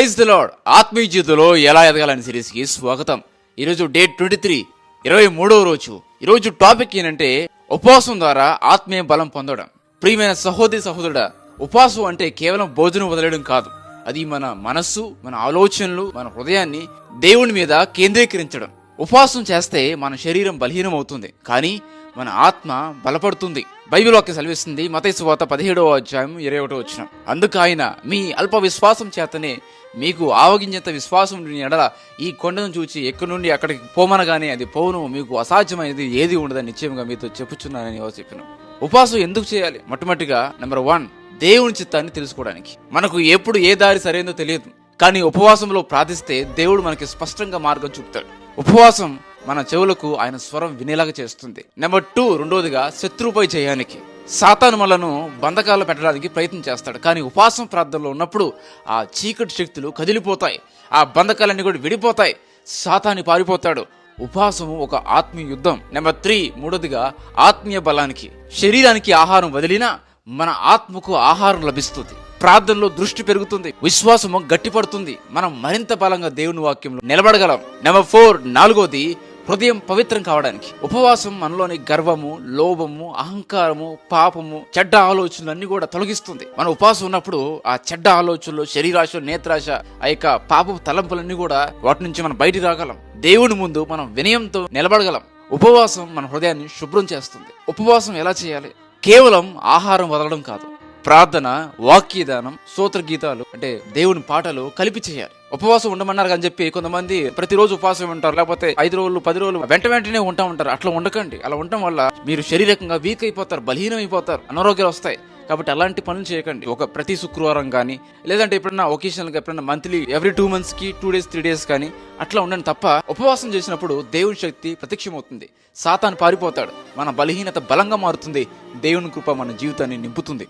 Praise the lord. ఆత్మీయ జీవితంలో ఎలా ఎదగాలని సిరీస్కి స్వాగతం. ఈరోజు డేట్ ట్వంటీ త్రీ ఇరవై మూడవ రోజు. ఈరోజు టాపిక్ ఏంటంటే ఉపవాసం ద్వారా ఆత్మీయ బలం పొందడం. ప్రియమైన సహోదరి సహోదరుడ ఉపవాసం అంటే కేవలం భోజనం వదిలేయడం కాదు. అది మన మనస్సు మన ఆలోచనలు మన హృదయాన్ని దేవుని మీద కేంద్రీకరించడం. ఉపవాసం చేస్తే మన శరీరం బలహీనం అవుతుంది కానీ మన ఆత్మ బలపడుతుంది. బైబిల్ వాక్యం సెలవిస్తుంది మతై వాత పదిహేడవ అధ్యాయం ఇరవై ఒకటో వచ్చిన అందుకు ఆయన మీ అల్ప విశ్వాసం చేతనే మీకు ఆవగించేంత విశ్వాసం ఎడల ఈ కొండను చూచి ఎక్కడి నుండి అక్కడికి పోమనగానే అది పోవును మీకు అసాధ్యమైనది ఏది ఉండదని నిశ్చయంగా మీతో చెప్పుచున్నానని చెప్పిన. ఉపాసం ఉపవాసం ఎందుకు చేయాలి? మొట్టమొదటిగా నెంబర్ వన్ దేవుని చిత్తాన్ని తెలుసుకోవడానికి. మనకు ఎప్పుడు ఏ దారి సరైందో తెలియదు. కానీ ఉపవాసంలో ప్రార్థిస్తే దేవుడు మనకి స్పష్టంగా మార్గం చూపుతాడు. ఉపవాసం మన చెవులకు ఆయన స్వరం వినేలాగా చేస్తుంది. నెంబర్ టూ రెండోదిగా శత్రువుపై చేయడానికి. సాతాను మనలను బంధకాలు పెట్టడానికి ప్రయత్నం చేస్తాడు. కానీ ఉపాసం ప్రార్థనలో ఉన్నప్పుడు ఆ చీకటి శక్తులు కదిలిపోతాయి. ఆ బంధకాలన్నీ కూడా విడిపోతాయి. సాతాని పారిపోతాడు. ఉపాసము ఒక ఆత్మీయ యుద్ధం. నెంబర్ త్రీ మూడోదిగా ఆత్మీయ బలానికి. శరీరానికి ఆహారం వదిలినా మన ఆత్మకు ఆహారం లభిస్తుంది. ప్రార్థనలో దృష్టి పెరుగుతుంది. విశ్వాసము గట్టిపడుతుంది. మనం మరింత బలంగా దేవుని వాక్యంలో నిలబడగలం. నెంబర్ ఫోర్ నాలుగోది హృదయం పవిత్రం కావడానికి. ఉపవాసం మనలోని గర్వము లోభము అహంకారము పాపము చెడ్డ ఆలోచనలు అన్ని కూడా తొలగిస్తుంది. మన ఉపవాసం ఉన్నప్పుడు ఆ చెడ్డ ఆలోచనలు శరీరాశ నేత్రాశ ఆ యొక్క పాప తలంపులన్నీ కూడా వాటి నుంచి మనం బయటికి రాగలం. దేవుని ముందు మనం వినయంతో నిలబడగలం. ఉపవాసం మన హృదయాన్ని శుభ్రం చేస్తుంది. ఉపవాసం ఎలా చేయాలి? కేవలం ఆహారం వదలడం కాదు. ప్రార్థన వాక్యదానం సూత్ర గీతాలు అంటే దేవుని పాటలు కలిపి చేయాలి. ఉపవాసం ఉండమన్నారు అని చెప్పి కొంతమంది ప్రతిరోజు ఉపవాసం ఉంటారు. లేకపోతే ఐదు రోజులు పది రోజులు వెంట వెంటనే ఉంటా ఉంటారు. అట్లా ఉండకండి. అలా ఉండటం వల్ల మీరు శారీరకంగా వీక్ అయిపోతారు బలహీనం అయిపోతారు అనారోగ్యాలు వస్తాయి. కాబట్టి అలాంటి పనులు చేయకండి. ఒక ప్రతి శుక్రవారం కానీ లేదంటే ఎప్పుడన్నా ఒకేషనల్గా ఎప్పుడన్నా మంత్లీ ఎవ్రీ టూ మంత్స్కి టూ డేస్ త్రీ డేస్ కానీ అట్లా ఉండండి తప్ప ఉపవాసం చేసినప్పుడు దేవుని శక్తి ప్రత్యక్షమవుతుంది. సాతాను పారిపోతాడు. మన బలహీనత బలంగా మారుతుంది. దేవుని కృప మన జీవితాన్ని నింపుతుంది.